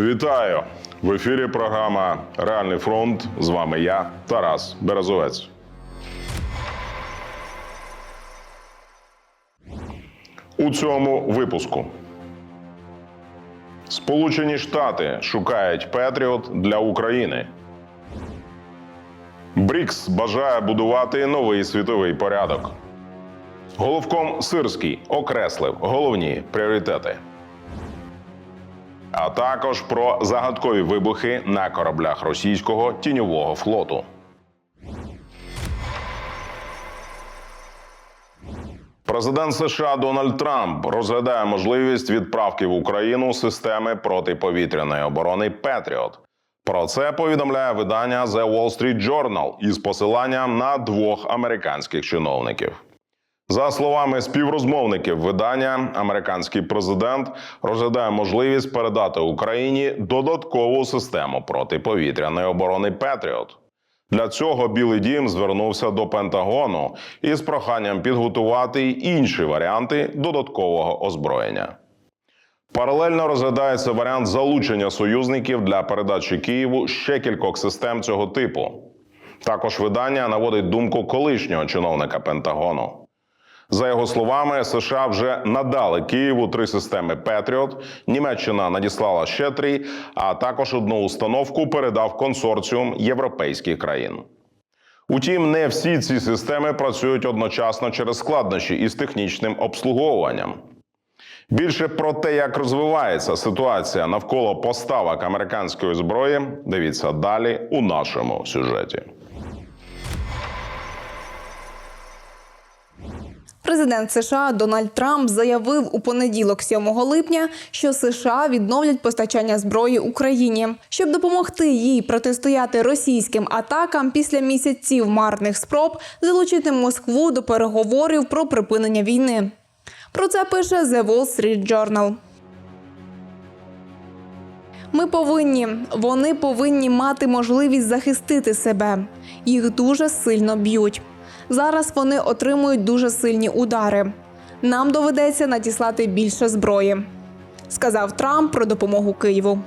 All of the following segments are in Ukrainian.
Вітаю! В ефірі програма Реальний фронт. З вами я, Тарас Березовець. У цьому випуску Сполучені Штати шукають Петріот для України. БРІКС бажає будувати новий світовий порядок. Головком Сирський окреслив головні пріоритети. А також про загадкові вибухи на кораблях російського тіньового флоту. Президент США Дональд Трамп розглядає можливість відправки в Україну системи протиповітряної оборони Петріот. Про це повідомляє видання The Wall Street Journal із посиланням на двох американських чиновників. За словами співрозмовників видання, американський президент розглядає можливість передати Україні додаткову систему протиповітряної оборони Петріот. Для цього Білий Дім звернувся до Пентагону із проханням підготувати й інші варіанти додаткового озброєння. Паралельно розглядається варіант залучення союзників для передачі Києву ще кількох систем цього типу. Також видання наводить думку колишнього чиновника Пентагону. За його словами, США вже надали Києву три системи Петріот. Німеччина надіслала ще три, а також одну установку передав консорціум європейських країн. Утім, не всі ці системи працюють одночасно через складнощі із технічним обслуговуванням. Більше про те, як розвивається ситуація навколо поставок американської зброї, дивіться далі у нашому сюжеті. Президент США Дональд Трамп заявив у понеділок, 7 липня, що США відновлять постачання зброї Україні, щоб допомогти їй протистояти російським атакам після місяців марних спроб залучити Москву до переговорів про припинення війни. Про це пише The Wall Street Journal. Ми повинні, вони повинні мати можливість захистити себе. Їх дуже сильно б'ють. Зараз вони отримують дуже сильні удари. Нам доведеться надіслати більше зброї, сказав Трамп про допомогу Києву.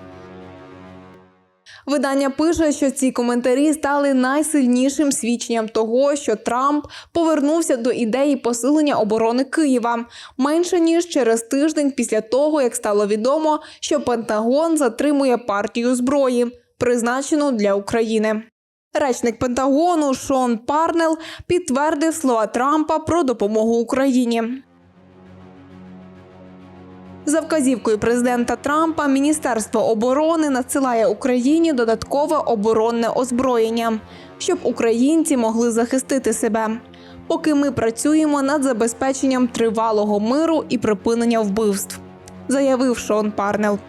Видання пише, що ці коментарі стали найсильнішим свідченням того, що Трамп повернувся до ідеї посилення оборони Києва менше ніж через тиждень після того, як стало відомо, що Пентагон затримує партію зброї, призначену для України. Речник Пентагону Шон Парнел підтвердив слова Трампа про допомогу Україні. За вказівкою президента Трампа Міністерство оборони надсилає Україні додаткове оборонне озброєння, щоб українці могли захистити себе. Поки ми працюємо над забезпеченням тривалого миру і припинення вбивств, заявив Шон Парнел.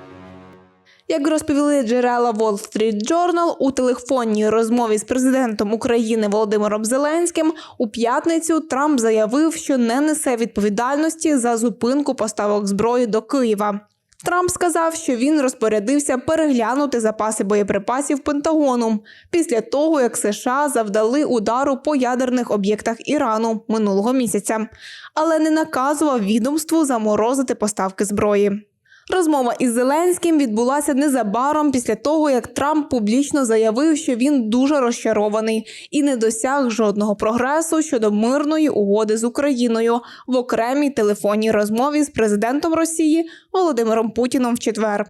Як розповіли джерела Wall Street Journal, у телефонній розмові з президентом України Володимиром Зеленським у п'ятницю Трамп заявив, що не несе відповідальності за зупинку поставок зброї до Києва. Трамп сказав, що він розпорядився переглянути запаси боєприпасів Пентагону після того, як США завдали удару по ядерних об'єктах Ірану минулого місяця, але не наказував відомству заморозити поставки зброї. Розмова із Зеленським відбулася незабаром після того, як Трамп публічно заявив, що він дуже розчарований і не досяг жодного прогресу щодо мирної угоди з Україною в окремій телефонній розмові з президентом Росії Володимиром Путіном в четвер.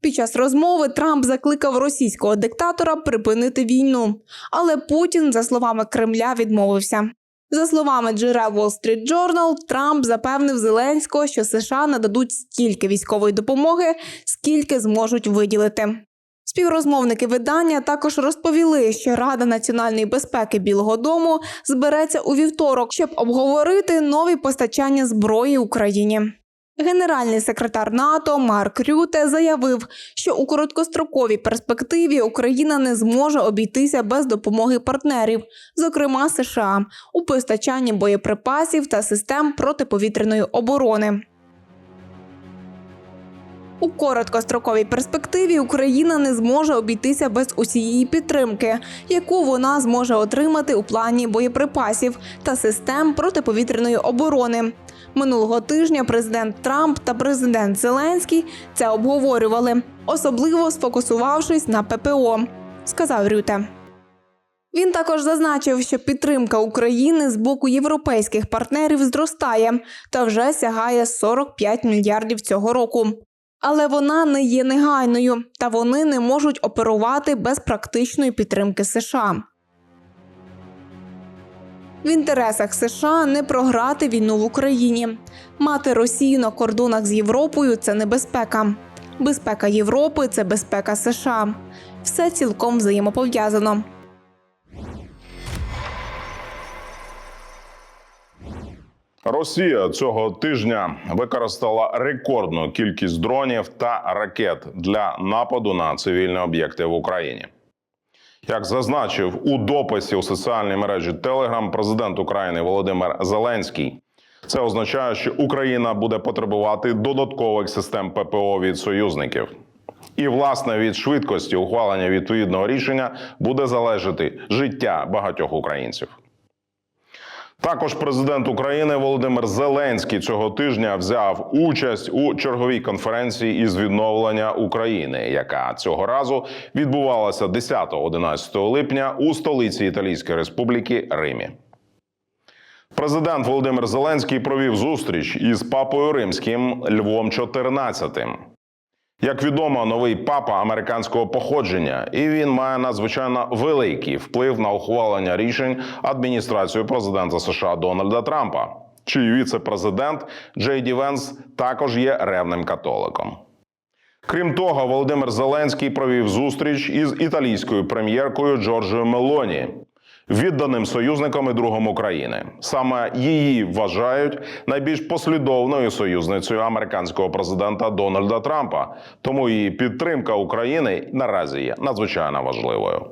Під час розмови Трамп закликав російського диктатора припинити війну, але Путін, за словами Кремля, відмовився. За словами джерел Wall Street Journal, Трамп запевнив Зеленського, що США нададуть стільки військової допомоги, скільки зможуть виділити. Співрозмовники видання також розповіли, що Рада національної безпеки Білого Дому збереться у вівторок, щоб обговорити нові постачання зброї Україні. Генеральний секретар НАТО Марк Рюте заявив, що у короткостроковій перспективі Україна не зможе обійтися без допомоги партнерів, зокрема США, у постачанні боєприпасів та систем протиповітряної оборони. У короткостроковій перспективі Україна не зможе обійтися без усієї підтримки, яку вона зможе отримати у плані боєприпасів та систем протиповітряної оборони. Минулого тижня президент Трамп та президент Зеленський це обговорювали, особливо сфокусувавшись на ППО, сказав Рюте. Він також зазначив, що підтримка України з боку європейських партнерів зростає та вже сягає 45 мільярдів цього року. Але вона не є негайною, та вони не можуть оперувати без практичної підтримки США. В інтересах США не програти війну в Україні. Мати Росію на кордонах з Європою це небезпека. Безпека Європи це безпека США. Все цілком взаємопов'язано. Росія цього тижня використала рекордну кількість дронів та ракет для нападу на цивільні об'єкти в Україні. Як зазначив у дописі у соціальній мережі Telegram президент України Володимир Зеленський, це означає, що Україна буде потребувати додаткових систем ППО від союзників. І власне від швидкості ухвалення відповідного рішення буде залежати життя багатьох українців. Також президент України Володимир Зеленський цього тижня взяв участь у черговій конференції із відновлення України, яка цього разу відбувалася 10-11 липня у столиці Італійської Республіки Римі. Президент Володимир Зеленський провів зустріч із папою римським Львом XIV. Як відомо, новий папа американського походження, і він має надзвичайно великий вплив на ухвалення рішень адміністрацією президента США Дональда Трампа, чий віце-президент Джей Ді Венс також є ревним католиком. Крім того, Володимир Зеленський провів зустріч із італійською прем'єркою Джорджою Мелоні, відданим союзником і другом України. Саме її вважають найбільш послідовною союзницею американського президента Дональда Трампа. Тому її підтримка України наразі є надзвичайно важливою.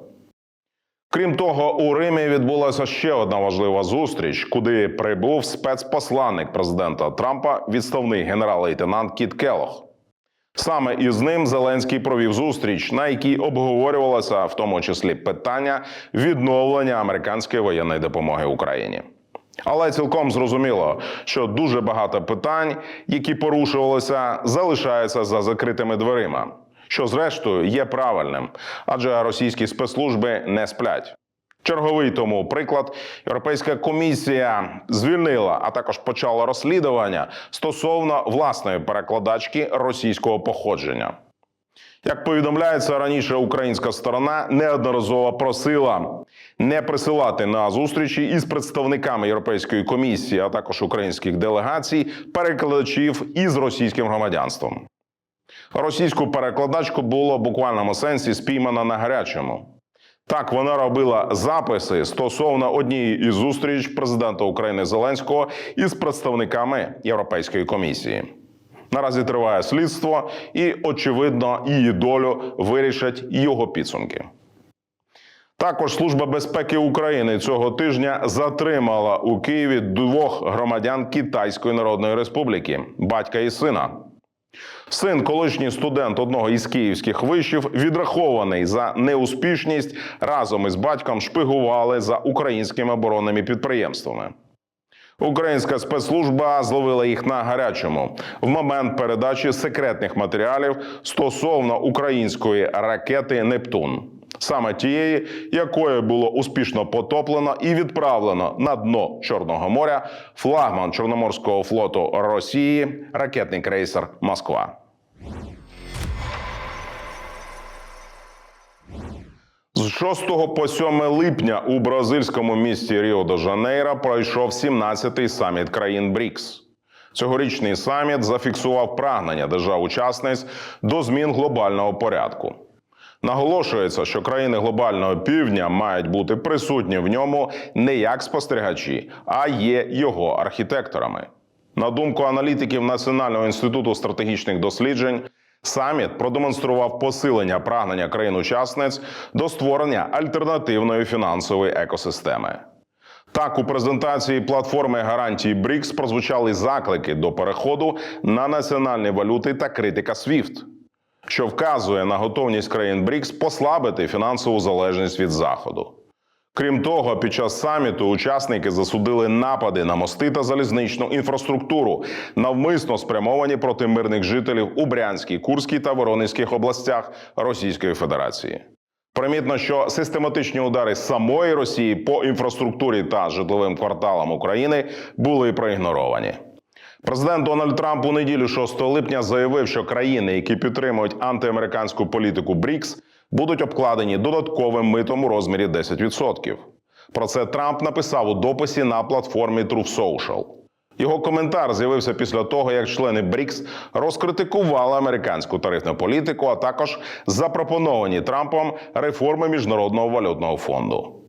Крім того, у Римі відбулася ще одна важлива зустріч, куди прибув спецпосланник президента Трампа, відставний генерал-лейтенант Кіт Келох. Саме із ним Зеленський провів зустріч, на якій обговорювалося в тому числі питання відновлення американської воєнної допомоги Україні. Але цілком зрозуміло, що дуже багато питань, які порушувалися, залишаються за закритими дверима, що зрештою є правильним, адже російські спецслужби не сплять. Черговий тому приклад Європейська комісія звільнила, а також почала розслідування стосовно власної перекладачки російського походження. Як повідомляється раніше, українська сторона неодноразово просила не присилати на зустрічі із представниками Європейської комісії, а також українських делегацій, перекладачів із російським громадянством. Російську перекладачку було в буквальному сенсі спіймано на гарячому. Так, вона робила записи стосовно однієї із зустріч президента України Зеленського із представниками Європейської комісії. Наразі триває слідство, і очевидно, її долю вирішать його підсумки. Також Служба безпеки України цього тижня затримала у Києві двох громадян Китайської Народної Республіки, батька і сина. Син, колишній студент одного із київських вишів, відрахований за неуспішність, разом із батьком шпигували за українськими оборонними підприємствами. Українська спецслужба зловила їх на гарячому в момент передачі секретних матеріалів стосовно української ракети Нептун, саме тієї, якою було успішно потоплено і відправлено на дно Чорного моря флагман Чорноморського флоту Росії, ракетний крейсер Москва. З 6 по 7 липня у бразильському місті Ріо-де-Жанейро пройшов 17-й саміт країн БРІКС. Цьогорічний саміт зафіксував прагнення держав-учасниць до змін глобального порядку. Наголошується, що країни глобального півдня мають бути присутні в ньому не як спостерігачі, а є його архітекторами. На думку аналітиків Національного інституту стратегічних досліджень, саміт продемонстрував посилення прагнення країн-учасниць до створення альтернативної фінансової екосистеми. Так, у презентації платформи гарантії БРІКС прозвучали заклики до переходу на національні валюти та критика SWIFT, що вказує на готовність країн БРІКС послабити фінансову залежність від заходу. Крім того, під час саміту учасники засудили напади на мости та залізничну інфраструктуру, навмисно спрямовані проти мирних жителів у Брянській, Курській та Воронезьких областях Російської Федерації. Примітно, що систематичні удари самої Росії по інфраструктурі та житловим кварталам України були проігноровані. Президент Дональд Трамп у неділю 6 липня заявив, що країни, які підтримують антиамериканську політику БРІКС, будуть обкладені додатковим митом у розмірі 10%. Про це Трамп написав у дописі на платформі Truth Social. Його коментар з'явився після того, як члени БРІКС розкритикували американську тарифну політику, а також запропоновані Трампом реформи міжнародного валютного фонду.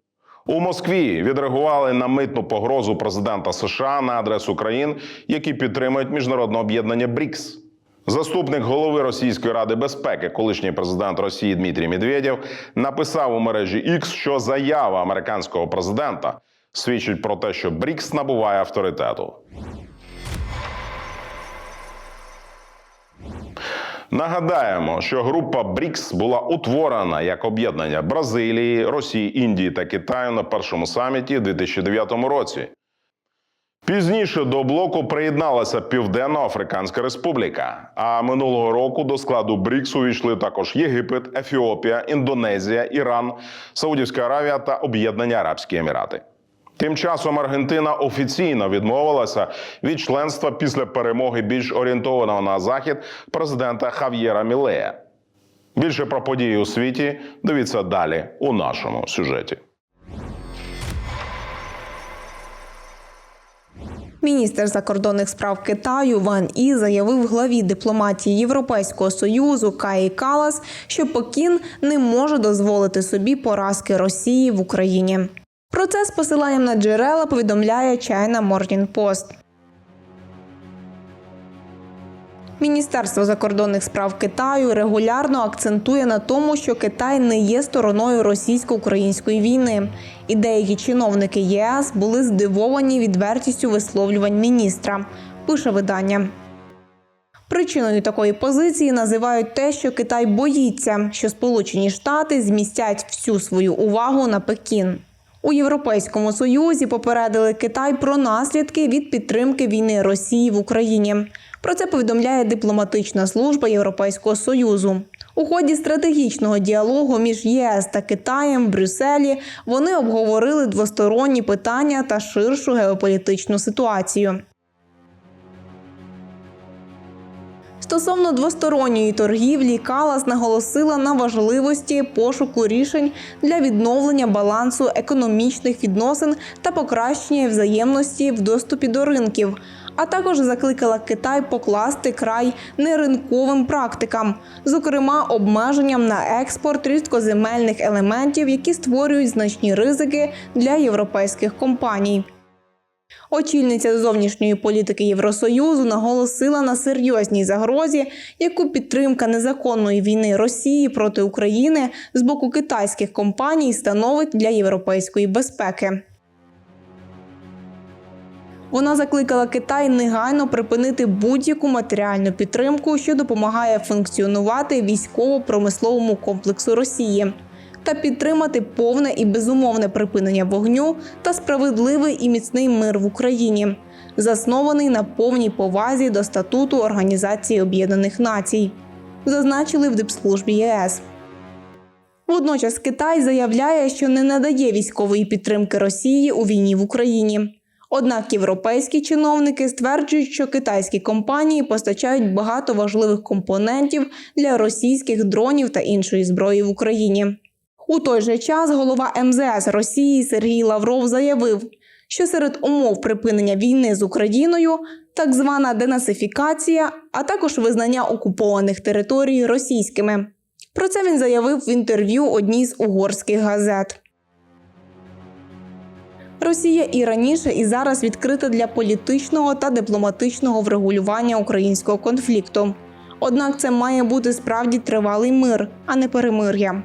У Москві відреагували на митну погрозу президента США на адресу країн, які підтримують міжнародне об'єднання БРІКС. Заступник голови Російської ради безпеки, колишній президент Росії Дмитрій Медведєв, написав у мережі X, що заява американського президента свідчить про те, що БРІКС набуває авторитету. Нагадаємо, що група БРІКС була утворена як об'єднання Бразилії, Росії, Індії та Китаю на першому саміті у 2009 році. Пізніше до блоку приєдналася Південно-Африканська Республіка. А минулого року до складу БРІКС увійшли також Єгипет, Ефіопія, Індонезія, Іран, Саудівська Аравія та Об'єднані Арабські Емірати. Тим часом Аргентина офіційно відмовилася від членства після перемоги більш орієнтованого на захід президента Хав'єра Мілея. Більше про події у світі дивіться далі у нашому сюжеті. Міністр закордонних справ Китаю Ван І заявив главі дипломатії Європейського союзу Каї Калас, що Пекін не може дозволити собі поразки Росії в Україні. Про це з посиланням на джерела повідомляє China Morning Post. Міністерство закордонних справ Китаю регулярно акцентує на тому, що Китай не є стороною російсько-української війни, і деякі чиновники ЄС були здивовані відвертістю висловлювань міністра. Пише видання. Причиною такої позиції називають те, що Китай боїться, що Сполучені Штати змістять всю свою увагу на Пекін. У Європейському Союзі попередили Китай про наслідки від підтримки війни Росії в Україні. Про це повідомляє дипломатична служба Європейського Союзу. У ході стратегічного діалогу між ЄС та Китаєм в Брюсселі вони обговорили двосторонні питання та ширшу геополітичну ситуацію. Стосовно двосторонньої торгівлі, Калас наголосила на важливості пошуку рішень для відновлення балансу економічних відносин та покращення взаємності в доступі до ринків. А також закликала Китай покласти край неринковим практикам, зокрема обмеженням на експорт рідкоземельних елементів, які створюють значні ризики для європейських компаній. Очільниця зовнішньої політики Євросоюзу наголосила на серйозній загрозі, яку підтримка незаконної війни Росії проти України з боку китайських компаній становить для європейської безпеки. Вона закликала Китай негайно припинити будь-яку матеріальну підтримку, що допомагає функціонувати військово-промисловому комплексу Росії, та підтримати повне і безумовне припинення вогню та справедливий і міцний мир в Україні, заснований на повній повазі до статуту Організації Об'єднаних Націй, зазначили в дипслужбі ЄС. Водночас Китай заявляє, що не надає військової підтримки Росії у війні в Україні. Однак європейські чиновники стверджують, що китайські компанії постачають багато важливих компонентів для російських дронів та іншої зброї в Україні. У той же час голова МЗС Росії Сергій Лавров заявив, що серед умов припинення війни з Україною так звана денацифікація, а також визнання окупованих територій російськими. Про це він заявив в інтерв'ю одній з угорських газет. Росія і раніше, і зараз відкрита для політичного та дипломатичного врегулювання українського конфлікту. Однак це має бути справді тривалий мир, а не перемир'я.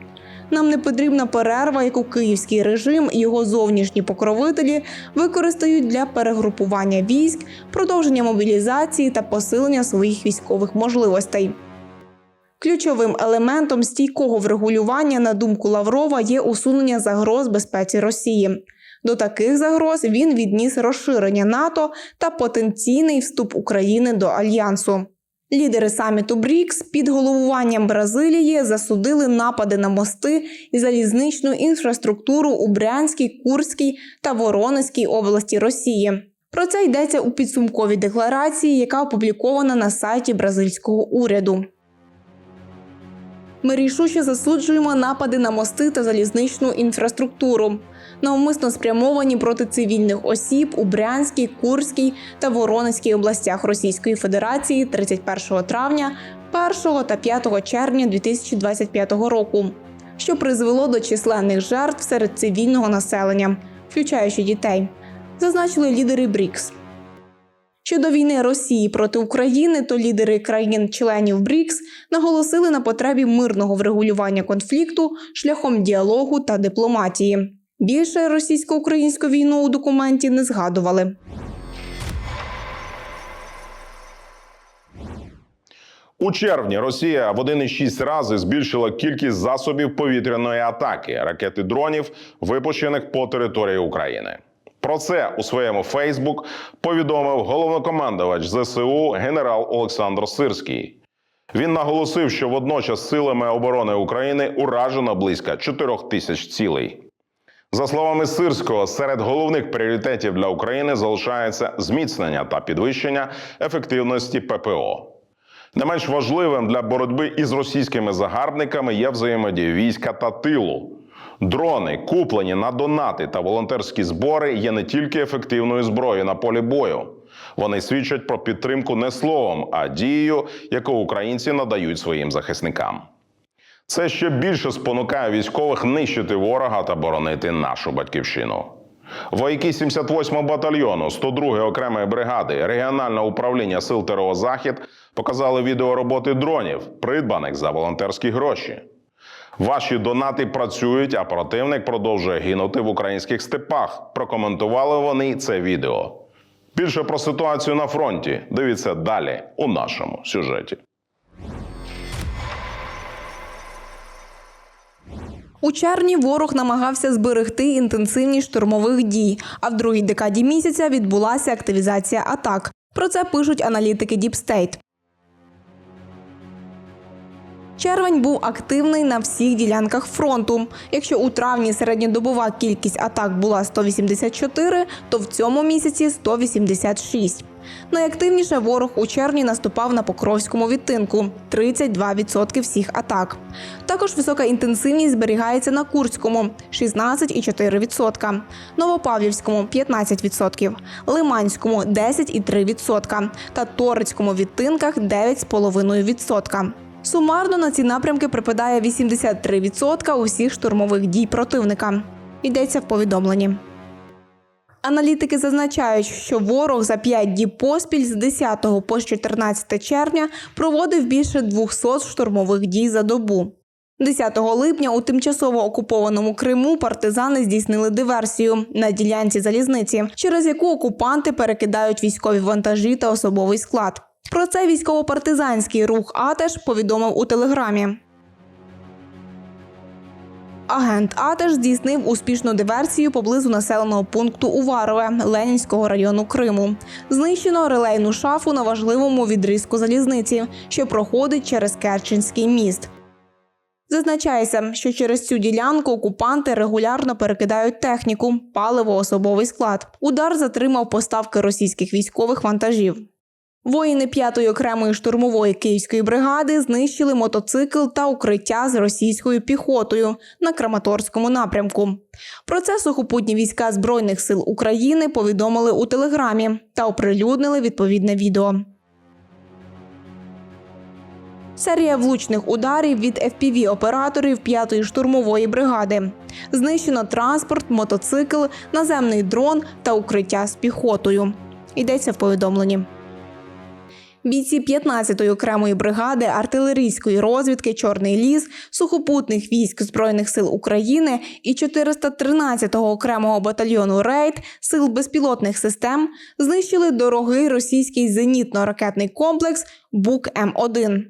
Нам не потрібна перерва, яку київський режим і його зовнішні покровителі використають для перегрупування військ, продовження мобілізації та посилення своїх військових можливостей. Ключовим елементом стійкого врегулювання, на думку Лаврова, є усунення загроз безпеці Росії. До таких загроз він відніс розширення НАТО та потенційний вступ України до альянсу. Лідери саміту БРІКС під головуванням Бразилії засудили напади на мости і залізничну інфраструктуру у Брянській, Курській та Воронезькій області Росії. Про це йдеться у підсумковій декларації, яка опублікована на сайті бразильського уряду. Ми рішуче засуджуємо напади на мости та залізничну інфраструктуру, навмисно спрямовані проти цивільних осіб у Брянській, Курській та Воронезькій областях Російської Федерації 31 травня, 1 та 5 червня 2025 року, що призвело до численних жертв серед цивільного населення, включаючи дітей, зазначили лідери БРІКС. Щодо війни Росії проти України, то лідери країн-членів БРІКС наголосили на потребі мирного врегулювання конфлікту шляхом діалогу та дипломатії. Більше російсько-українську війну у документі не згадували. У червні Росія в 1,6 рази збільшила кількість засобів повітряної атаки ракети дронів, випущених по території України. Про це у своєму Фейсбук повідомив головнокомандувач ЗСУ генерал Олександр Сирський. Він наголосив, що водночас силами оборони України уражено близько 4 тисяч цілей. За словами Сирського, серед головних пріоритетів для України залишається зміцнення та підвищення ефективності ППО. Не менш важливим для боротьби із російськими загарбниками є взаємодія війська та тилу. Дрони, куплені на донати та волонтерські збори, є не тільки ефективною зброєю на полі бою. Вони свідчать про підтримку не словом, а дією, яку українці надають своїм захисникам. Це ще більше спонукає військових нищити ворога та боронити нашу батьківщину. Вояки 78-го батальйону 102-ї окремої бригади регіонального управління сил ТРО Захід показали відео роботи дронів, придбаних за волонтерські гроші. Ваші донати працюють, а противник продовжує гинути в українських степах. Прокоментували вони це відео. Більше про ситуацію на фронті дивіться далі у нашому сюжеті. У червні ворог намагався зберегти інтенсивність штурмових дій, а в другій декаді місяця відбулася активізація атак. Про це пишуть аналітики State. Червень був активний на всіх ділянках фронту. Якщо у травні середньодобова кількість атак була 184, то в цьому місяці 186. Найактивніше ворог у червні наступав на Покровському відтинку 32% всіх атак. Також висока інтенсивність зберігається на Курському 16,4%, Новопавлівському 15%, Лиманському 10,3% та Торицькому відтинках 9,5%. Сумарно на ці напрямки припадає 83% усіх штурмових дій противника. Йдеться в повідомленні. Аналітики зазначають, що ворог за 5 діб поспіль з 10 по 14 червня проводив більше 200 штурмових дій за добу. 10 липня у тимчасово окупованому Криму партизани здійснили диверсію на ділянці залізниці, через яку окупанти перекидають військові вантажі та особовий склад. Про це військово-партизанський рух Атеш повідомив у телеграмі. Агент Атеш здійснив успішну диверсію поблизу населеного пункту Уварове Ленінського району Криму. Знищено релейну шафу на важливому відрізку залізниці, що проходить через Керченський міст. Зазначається, що через цю ділянку окупанти регулярно перекидають техніку, паливо, особовий склад. Удар затримав поставки російських військових вантажів. Воїни 5-ї окремої штурмової київської бригади знищили мотоцикл та укриття з російською піхотою на Краматорському напрямку. Про це сухопутні війська Збройних сил України повідомили у телеграмі та оприлюднили відповідне відео. Серія влучних ударів від FPV-операторів 5-ї штурмової бригади. Знищено транспорт, мотоцикл, наземний дрон та укриття з піхотою. Йдеться в повідомленні. Бійці 15-ї окремої бригади артилерійської розвідки Чорний ліс, сухопутних військ Збройних сил України і 413-го окремого батальйону Рейд сил безпілотних систем знищили дорогий російський зенітно-ракетний комплекс Бук М1.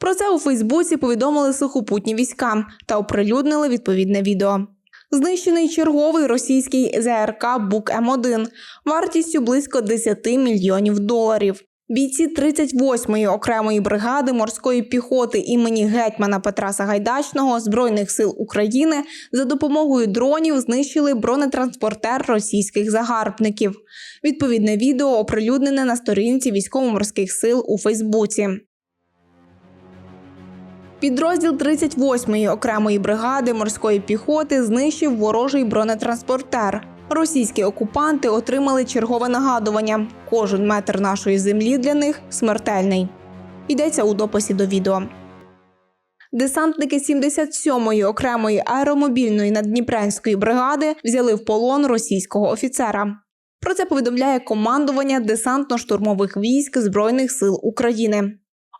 Про це у Фейсбуці повідомили сухопутні війська та оприлюднили відповідне відео. Знищений черговий російський ЗРК Бук М1 вартістю близько 10 мільйонів доларів. Бійці 38-ї окремої бригади морської піхоти імені гетьмана Петра Сагайдачного Збройних сил України за допомогою дронів знищили бронетранспортер російських загарбників. Відповідне відео оприлюднене на сторінці військово-морських сил у Фейсбуці. Підрозділ 38-ї окремої бригади морської піхоти знищив ворожий бронетранспортер. Російські окупанти отримали чергове нагадування: кожен метр нашої землі для них смертельний. Йдеться у дописі до відео. Десантники 77-ї окремої аеромобільної наддніпрянської бригади взяли в полон російського офіцера. Про це повідомляє командування десантно-штурмових військ Збройних сил України.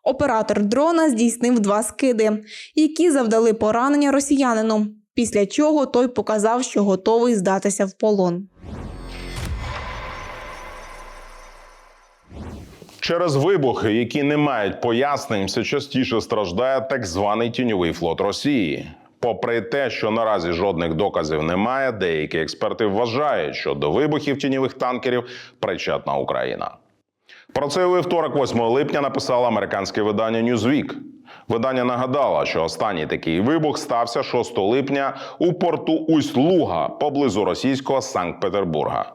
Оператор дрона здійснив два скиди, які завдали поранення росіянину, після чого той показав, що готовий здатися в полон. Через вибухи, які не мають пояснень, все частіше страждає так званий тіньовий флот Росії. Попри те, що наразі жодних доказів немає, деякі експерти вважають, що до вибухів тіньових танкерів причетна Україна. Про це у вівторок, 8 липня, написало американське видання Newsweek. Видання нагадало, що останній такий вибух стався 6 липня у порту Усть-Луга поблизу російського Санкт-Петербурга.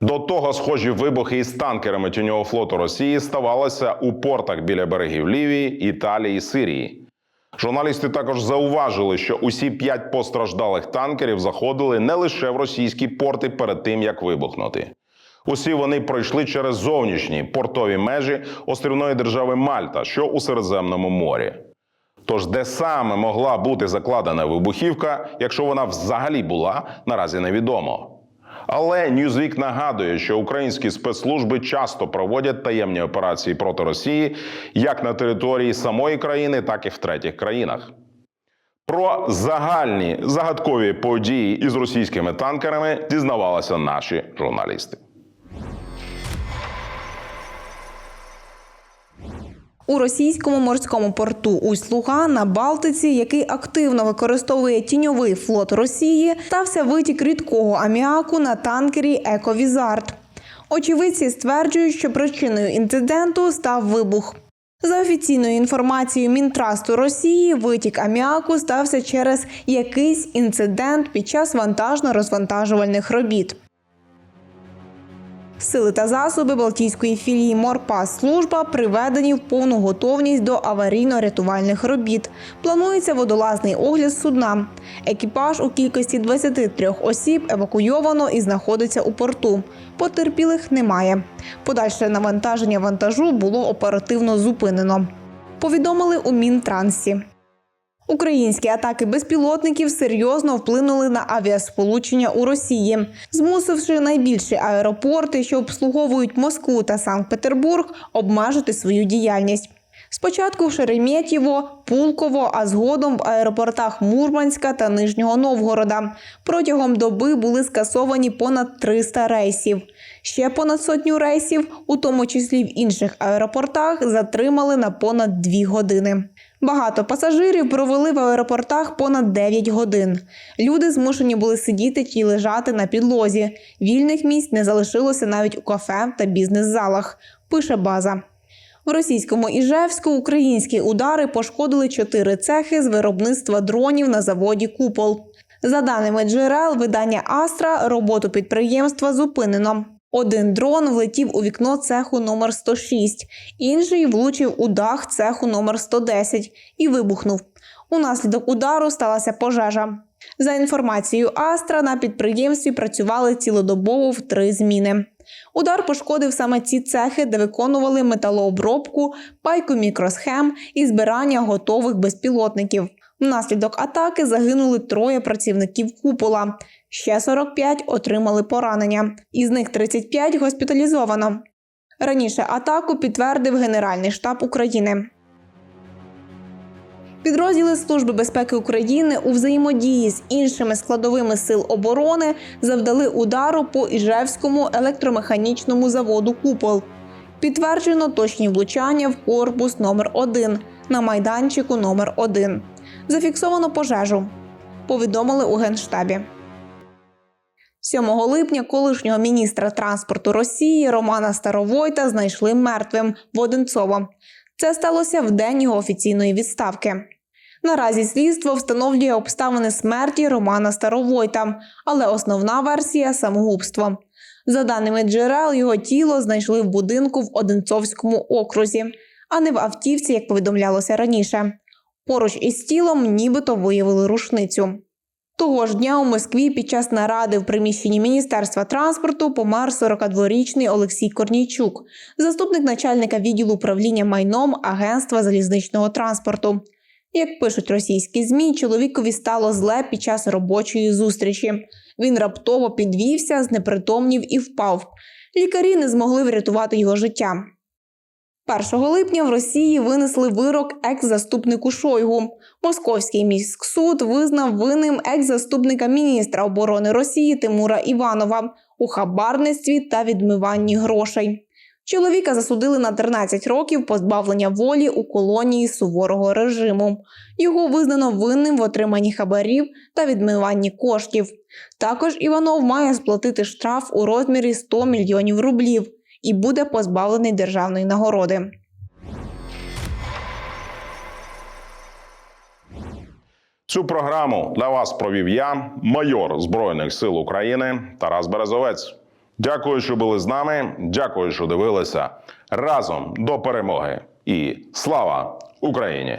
До того схожі вибухи із танкерами тіньового флоту Росії ставалися у портах біля берегів Лівії, Італії, Сирії. Журналісти також зауважили, що усі п'ять постраждалих танкерів заходили не лише в російські порти перед тим, як вибухнути. Усі вони пройшли через зовнішні портові межі острівної держави Мальта, що у Середземному морі. Тож, де саме могла бути закладена вибухівка, якщо вона взагалі була, наразі невідомо. Але Newsweek нагадує, що українські спецслужби часто проводять таємні операції проти Росії як на території самої країни, так і в третіх країнах. Про загальні загадкові події із російськими танкерами дізнавалися наші журналісти. У російському морському порту Усть-Луга на Балтиці, який активно використовує тіньовий флот Росії, стався витік рідкого аміаку на танкері Ековізард. Очевидці стверджують, що причиною інциденту став вибух. За офіційною інформацією Мінтрасту Росії, витік аміаку стався через якийсь інцидент під час вантажно-розвантажувальних робіт. Сили та засоби Балтійської філії Морпас служба приведені в повну готовність до аварійно-рятувальних робіт. Планується водолазний огляд судна. Екіпаж у кількості 23 осіб евакуйовано і знаходиться у порту. Потерпілих немає. Подальше навантаження вантажу було оперативно зупинено. Повідомили у Мінтрансі. Українські атаки безпілотників серйозно вплинули на авіасполучення у Росії, змусивши найбільші аеропорти, що обслуговують Москву та Санкт-Петербург, обмежити свою діяльність. Спочатку в Шереметьєво, Пулково, а згодом в аеропортах Мурманська та Нижнього Новгорода. Протягом доби були скасовані понад 300 рейсів. Ще понад сотню рейсів, у тому числі в інших аеропортах, затримали на понад 2 години. Багато пасажирів провели в аеропортах понад 9 годин. Люди змушені були сидіти чи лежати на підлозі. Вільних місць не залишилося навіть у кафе та бізнес-залах. Пише база. В російському Іжевську українські удари пошкодили чотири цехи з виробництва дронів на заводі Купол. За даними джерел, видання Астра роботу підприємства зупинено. Один дрон влетів у вікно цеху номер 106, інший влучив у дах цеху номер 110 і вибухнув. Унаслідок удару сталася пожежа. За інформацією Астра, на підприємстві працювали цілодобово в три зміни. Удар пошкодив саме ці цехи, де виконували металообробку, пайку мікросхем і збирання готових безпілотників. Внаслідок атаки загинули троє працівників купола. Ще 45 отримали поранення, із них 35 госпіталізовано. Раніше атаку підтвердив Генеральний штаб України. Підрозділи Служби безпеки України у взаємодії з іншими складовими сил оборони завдали удару по Іжевському електромеханічному заводу Купол. Підтверджено точні влучання в корпус номер 1 на майданчику номер 1 Зафіксовано пожежу. Повідомили у Генштабі. 7 липня колишнього міністра транспорту Росії Романа Старовойта знайшли мертвим в Одинцово. Це сталося в день його офіційної відставки. Наразі слідство встановлює обставини смерті Романа Старовойта, але основна версія самогубство. За даними джерел, його тіло знайшли в будинку в Одинцовському окрузі, а не в автівці, як повідомлялося раніше. Поруч із тілом нібито виявили рушницю. Того ж дня у Москві під час наради в приміщенні Міністерства транспорту помер 42-річний Олексій Корнійчук, заступник начальника відділу управління майном Агентства залізничного транспорту. Як пишуть російські змі, чоловікові стало зле під час робочої зустрічі. Він раптово підвівся, знепритомнів і впав. Лікарі не змогли врятувати його життя. 1 липня в Росії винесли вирок екс-заступнику Шойгу. Московський міськсуд визнав винним екс-заступника міністра оборони Росії Тимура Іванова у хабарництві та відмиванні грошей. Чоловіка засудили на 13 років позбавлення волі у колонії суворого режиму. Його визнано винним в отриманні хабарів та відмиванні коштів. Також Іванов має сплатити штраф у розмірі 100 мільйонів рублів і буде позбавлений державної нагороди. Цю програму для вас провів я, майор Збройних сил України Тарас Березовець. Дякую, що були з нами. Дякую, що дивилися разом до перемоги. І слава Україні!